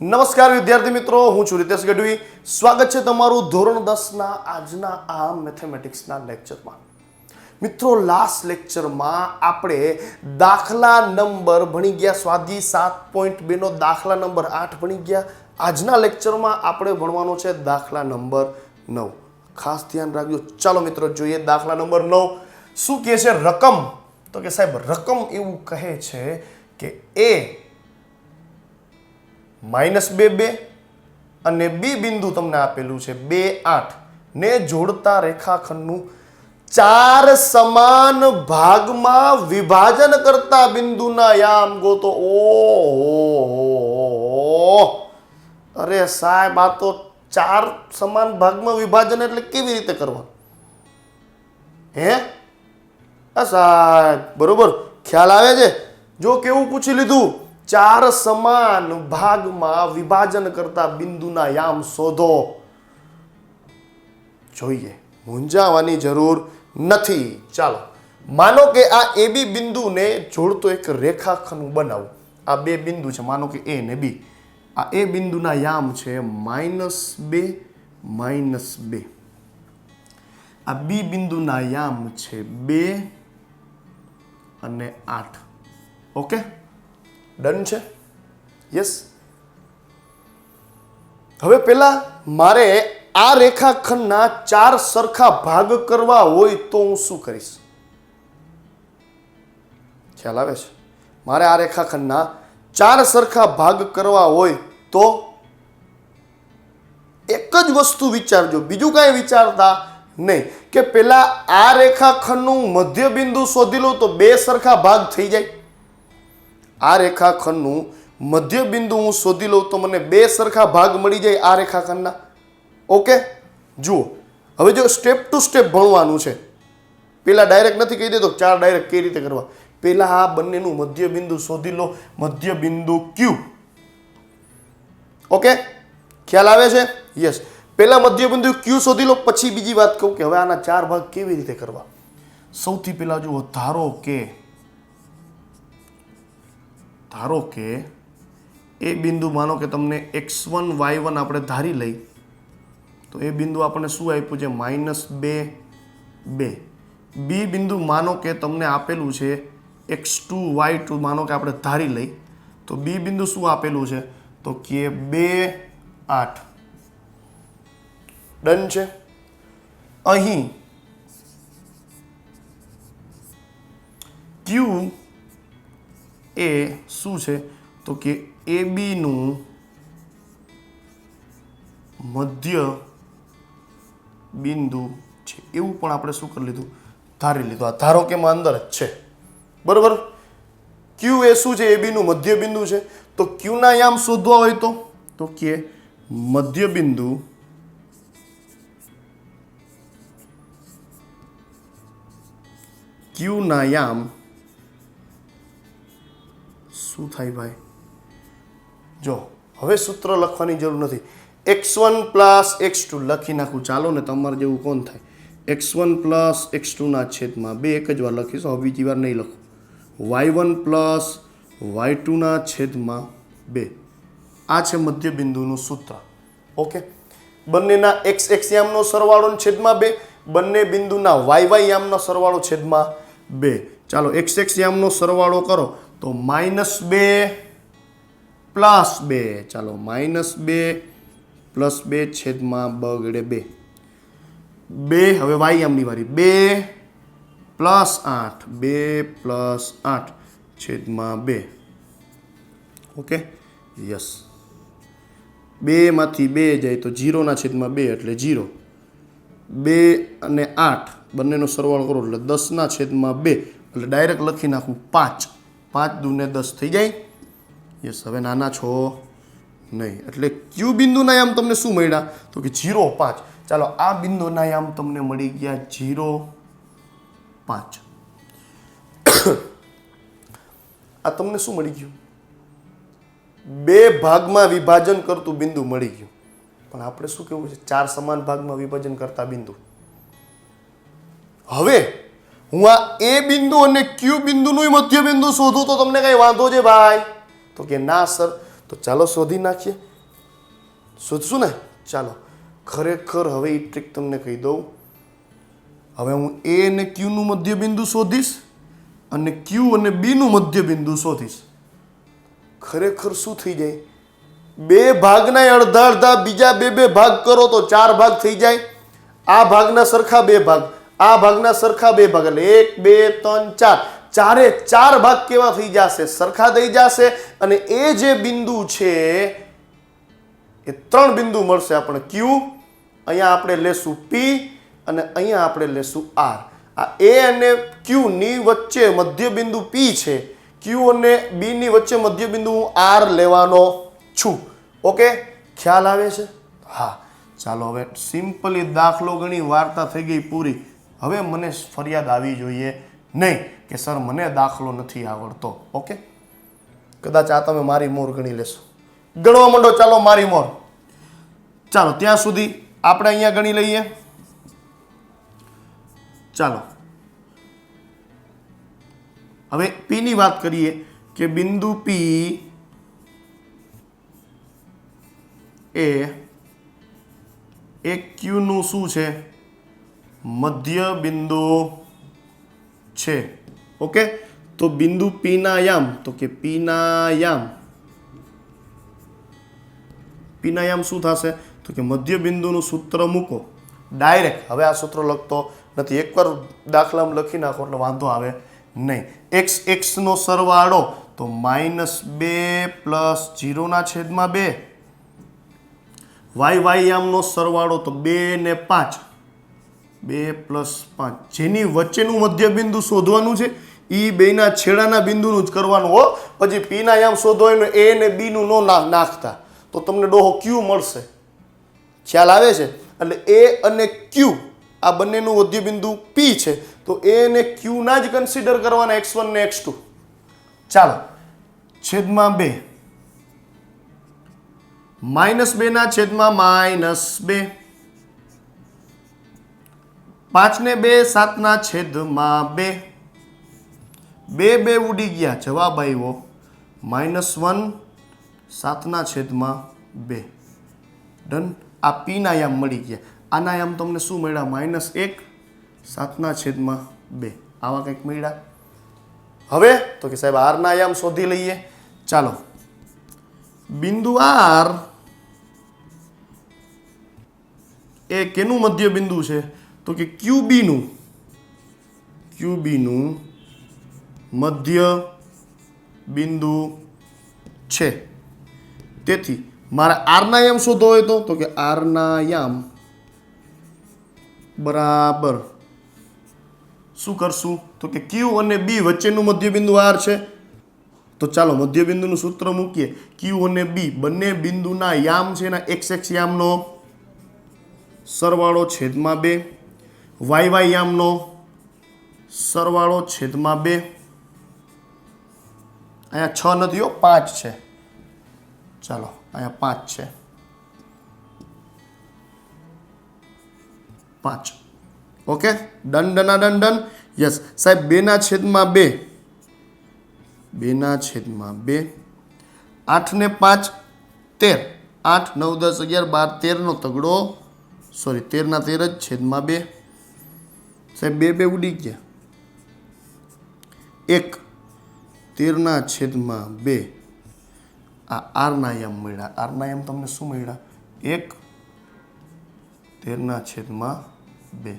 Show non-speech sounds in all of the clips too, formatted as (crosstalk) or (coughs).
નમસ્કાર વિદ્યાર્થી મિત્રો, હું છું રીતેશ ગઢવી. સ્વાગત છે તમારું ધોરણ દસના આજના આ મેથેમેટિક્સના લેક્ચરમાં. મિત્રો લાસ્ટ લેક્ચરમાં આપણે દાખલા નંબર ભણી ગયા સ્વાદી સાત પોઈન્ટ બેનો દાખલા નંબર આઠ ભણી ગયા. આજના લેક્ચરમાં આપણે ભણવાનો છે દાખલા નંબર નવ. ખાસ ધ્યાન રાખજો. ચાલો મિત્રો, જોઈએ દાખલા નંબર નવ. શું કહે છે રકમ? તો કે સાહેબ, રકમ એવું કહે છે કે એ માઇનસ બે બે અને બી બિંદુ તમને આપેલું છે બે આઠ. ને જોડતા રેખાખંડનું ચાર સમાન ભાગમાં વિભાજન કરતા બિંદુના યામ ગોતો. ઓ અરે સાહેબ, આ તો ચાર સમાન ભાગમાં વિભાજન એટલે કેવી રીતે કરવા? હે? આ સાહેબ, બરોબર? ખ્યાલ આવે છે? જો કેવું પૂછી લીધું. ચાર સમાન ભાગમાં વિભાજન કરતા બિંદુના યામ શોધો. જોઈએ, મૂંઝાવાની જરૂર નથી. ચાલો, માનો કે આ એ બી બિંદુને જોડતો એક રેખાખંડ બનાવો. આ બે બિંદુ છે, માનો કે એ ને બી. આ એ બિંદુના યામ છે માઇનસ બે માઇનસ બે. આ બી બિંદુના યામ છે બે અને આઠ. ઓકે? ડન છે? યસ હવે પહેલા મારે આ રેખાખંડના ચાર સરખા ભાગ કરવા હોય તો હું શું કરીશ? ખ્યાલ આવે છે? મારે આ રેખાખંડના ચાર સરખા ભાગ કરવા હોય તો એક જ વસ્તુ વિચારજો. બીજું કાંઈ વિચારતા નહીં. કે પહેલાં આ રેખાખંડનું મધ્ય બિંદુ શોધી લો તો બે સરખા ભાગ થઈ જાય. આ રેખાખંડનું મધ્ય બિંદુ હું શોધી લઉં તો મને બે સરખા ભાગ મળી જાય આ રેખાખંડના. ઓકે? જુઓ. હવે જો સ્ટેપ ટુ સ્ટેપ ભણવાનું છે. પેલા ડાયરેક્ટ નથી કહી દેતો ચાર ડાયરેક્ટ કઈ રીતે કરવા? પેલા આ બંનેનું મધ્ય બિંદુ શોધી લો. મધ્ય બિંદુ ક્યુ ઓકે? ખ્યાલ આવે છે? યસ પેલા મધ્ય બિંદુ ક્યુ શોધી લો, પછી બીજી વાત કહું કે હવે આના ચાર ભાગ કેવી રીતે કરવા? સૌથી પહેલા જુઓ ધારો કે ધારો કે એ બિંદુ માનો કે તમને એક્સ વન, વાય વન આપણે ધારી લઈ, તો એ બિંદુ આપણને શું આપ્યું છે? માઇનસ બે બે. બી બિંદુ માનો કે તમને આપેલું છે એક્સ ટુ, વાય ટુ માનો કે આપણે ધારી લઈ, તો બી બિંદુ શું આપેલું છે? તો કે બે, આઠ. ડન છે? અહીં ક્યુ એ શું છે? તો કે એ બીનું મધ્ય બિંદુ છે. એવું પણ આપણે શું કરી લીધું? ધારી લીધું. આ ધારો કે એમાં અંદર જ છે. બરોબર? ક્યુ એ શું છે? એ બીનું મધ્ય બિંદુ છે. તો ક્યુના યામ શોધવા હોય તો? તો કે મધ્ય બિંદુ ક્યુના યામ શું થાય ભાઈ? જો, હવે સૂત્ર લખવાની જરૂર નથી. X one plus X two લખી નાખું. ચાલો ને તમારે જેવું કોણ થાય? એક્સ વન પ્લસ એક્સ ટુના છેદમાં બે એક જ વાર લખીશું. હવે બીજી વાર નહીં લખું. વાય વન પ્લસ વાય ટુના છેદમાં બે. આ છે મધ્ય બિંદુનું સૂત્ર. ઓકે? બંનેના એક્સ એક્સ યામનો સરવાળો છેદમાં બે. બંને બિંદુના વાય વાય યામનો સરવાળો છેદમાં બે. ચાલો એક્સ એક્સ યામનો સરવાળો કરો. તો માઇનસ બે પ્લસ બે. ચાલો, માઇનસ બે પ્લસ બે છેદમાં બગડે બે. બે, હવે વાય યામની વારી. બે પ્લસ આઠ. બે પ્લસ આઠ છેદમાં બે. ઓકે? યસ. બેમાંથી બે જાય તો જીરોના છેદમાં બે એટલે જીરો બે અને આઠ બંનેનો સરવાળો કરો એટલે દસના છેદમાં બે. એટલે ડાયરેક્ટ લખી નાખું પાંચ. પાંચ દૂને દસ થઈ જાય. યસ, હવે નાના છો. નહીં, એટલે ક્યુ બિંદુના યામ તમને શું મળ્યા? તો કે જીરો પાંચ. ચાલો, આ બિંદુના યામ તમને મળી ગયા જીરો પાંચ. આ તમને શું મળી ગયું? બે ભાગમાં વિભાજન કરતું બિંદુ મળી ગયું. પણ આપણે શું કહેવું છે? ચાર સમાન ભાગમાં વિભાજન કરતા બિંદુ. હવે હું આ એ બિંદુ અને ક્યુ બિંદુનું મધ્ય બિંદુ શોધું તો તમને કઈ વાંધો છે ભાઈ? તો કે ના, સર. તો ચાલો શોધી નાખીએ. શોધશું ને? ચાલો. ખરેખર હવે એ ટ્રીક તમને કહી દઉં. હવે હું એ અને ક્યુનું મધ્યબિંદુ શોધીશ અને ક્યુ અને બીનું મધ્ય બિંદુ શોધીશ. ખરેખર શું થઈ જાય? બે ભાગના અડધા અડધા બીજા બે બે ભાગ કરો તો ચાર ભાગ થઈ જાય. આ ભાગના સરખા બે ભાગ. આ ભાગના સરખા બે ભાગ એટલે એક, બે, ત્રણ, ચાર. ચારે ચાર ભાગ કેવા થઈ જશે? સરખા થઈ જશે અને એ જે બિંદુ છે, એ ત્રણ બિંદુ મળશે આપણે ક્યુ અહીંયા આપણે લેશું પી અને અહીંયા આપણે લેશું આર આ એ અને ક્યુ ની વચ્ચે મધ્યબિંદુ પી છે. ક્યુ અને બી ની વચ્ચે મધ્યબિંદુ હું આર લેવાનો છું. ઓકે? ખ્યાલ આવે છે? હા. ચાલો, હવે સિમ્પલી દાખલો ગણી વાર્તા થઈ ગઈ પૂરી. હવે મને ફરિયાદ આવી જોઈએ નહીં કે સર, મને દાખલો નથી આવડતો, ઓકે? કદાચ આ તમે મારી મોર ગણી લેશો. ગણવા માંડો, ચાલો મારી મોર. ચાલો, ત્યાં સુધી આપણે અહીંયા ગણી લઈએ. ચાલો. હવે પી ની વાત કરીએ કે બિંદુ પી એ એક ક્યુનું શું છે? મધ્ય બિંદુ છે. ઓકે તો બિંદુ પીનાયામ. તો કે પીનાયામ. પીનાયામ શું થશે? તો કે મધ્ય બિંદુનું સૂત્ર મૂકો. ડાયરેક્ટ હવે આ સૂત્ર લખતો નથી. એકવાર દાખલામાં લખી નાખો એટલે વાંધો આવે નહીં. એક્સ એક્સનો સરવાળો તો માઇનસ બે પ્લસ જીરોના છેદમાં બે. વાય વાય યામનો સરવાળો તો બે ને પાંચ. બે પ્લસ પાંચ. જેની વચ્ચેનું મધ્યબિંદુ શોધવાનું છે એ બેના છેડાના બિંદુનું જ કરવાનું, હો. પછી પીના યામ શોધવાનું એ ને બીનું ના નાખતા. તો તમને ડોહો ક્યુ મળશે? ખ્યાલ આવે છે? એટલે એ અને ક્યુ, આ બંનેનું મધ્યબિંદુ પી છે. તો એ અને ક્યુના જ કન્સિડર કરવાના એક્સ વન ને એક્સ ટુ. ચાલો. છેદમાં બે. માઇનસ બેના છેદમાં માઇનસ બે. પાંચને બે, સાતના છેદમાં બે. બે બે ઉડી ગયા. જવાબ આવ્યો માઇનસ વન, સાતના છેદમાં બે. ડન. આ પીના યામ મળી ગયા. આના યામ તમને શું મળ્યા? માઇનસ એક, સાતના છેદમાં બે. આવા કંઈક મળ્યા? હવે તો કે સાહેબ આરના યામ શોધી લઈએ. ચાલો. બિંદુ આર એ કેનું મધ્ય બિંદુ છે? તો કે ક્યુબીનું ક્યુબીનું મધ્ય બિંદુ છે. તેથી મારે આરના યામ શોધો હોય તો? કે આરના યામ બરાબર. શું કરશું? તો કે ક્યુ અને બી વચ્ચેનું મધ્યબિંદુ આર છે. તો ચાલો મધ્યબિંદુનું સૂત્ર મૂકીએ. ક્યુ અને બી બંને બિંદુના યામ છે એના એક્સ એક્સ યામનો સરવાળો છેદમાં બે. વાય વાય યામનો સરવાળો છેદમાં બે. અહીંયા છ નથી પાંચ છે. ચાલો, અહીંયા પાંચ છે. પાંચ. ઓકે? ડન, ડના ડન ડન. યસ. સાહેબ, બેના છેદમાં બે. બેના છેદમાં બે. આઠ ને પાંચ, તેર. આઠ, નવ, દસ, અગિયાર, બાર, તેરનો તગડો. સોરી, તેરના તેર જ છેદમાં બે. સાહેબ, બે બે ઉડી ગયા. એક, તેરના છેદમાં બે. આ આર્નાયમ મળ્યા. આર્નાયમ તમને શું મળ્યા? એક, તેરના છેદમાં બે.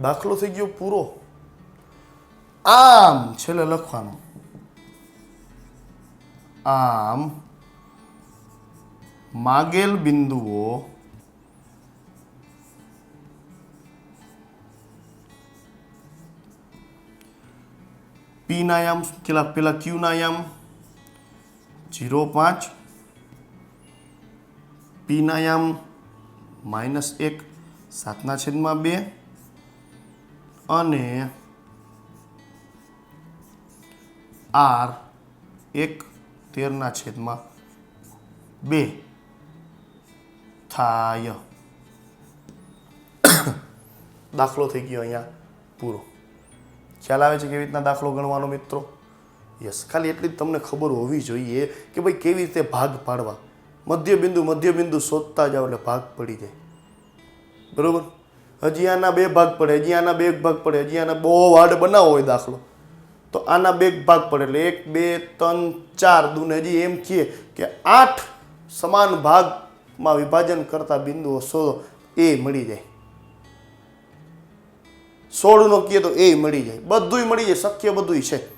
દાખલો થઈ ગયો પૂરો. આમ છેલ્લે લખવાનું. આમ માગેલ બિંદુઓ પીના યામ કેટલા પેલા ક્યુના યામ જીરો પાંચ. પીના યામ માઇનસ એક, સાતના છેદમાં બે. અને આર એક, તેરના છેદમાં બે. થાય. (coughs) દાખલો થઈ ગયો અહીંયા પૂરો. ખ્યાલ આવે છે કેવી રીતના દાખલો ગણવાનો મિત્રો? યસ ખાલી એટલી જ તમને ખબર હોવી જોઈએ કે ભાઈ કેવી રીતે ભાગ પાડવા. મધ્ય બિંદુ મધ્ય બિંદુ શોધતા જાઓ એટલે ભાગ પડી જાય. બરોબર? હજી આના બે ભાગ પડે, હજી આના બે ભાગ પડે, હજી આના બહુ વાડ બનાવો હોય દાખલો. તો આના બે ભાગ પડે એટલે એક, બે, ત્રણ, ચાર દૂને હજી એમ કહીએ કે આઠ સમાન ભાગમાં વિભાજન કરતા બિંદુઓ શોધો, એ મળી જાય. સોળનો કહીએ તો એ મળી જાય. બધુંય મળી જાય, શક્ય બધુંય છે.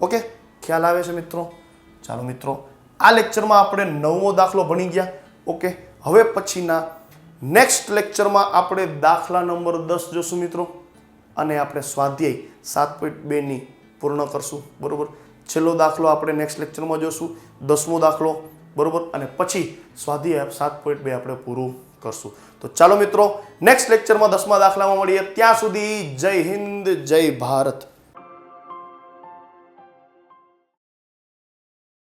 ઓકે? ખ્યાલ આવે છે મિત્રો? ચાલો મિત્રો, આ લેક્ચરમાં આપણે નવમો દાખલો ભણી ગયા. ઓકે? હવે પછીના નેક્સ્ટ લેક્ચરમાં આપણે દાખલા નંબર દસ જોશું મિત્રો. અને આપણે સ્વાધ્યાય સાત પોઈન્ટ બેની પૂર્ણ કરશું. બરાબર? છેલ્લો દાખલો આપણે નેક્સ્ટ લેક્ચરમાં જોશું. દસમો દાખલો. બરાબર? અને પછી સ્વાધ્યાય સાત પોઈન્ટ બે આપણે પૂરું કરશું. તો ચાલો મિત્રો નેક્સ્ટ લેક્ચરમાં દસમા દાખલામાં મળીએ. ત્યાં સુધી જય હિન્દ જય ભારત.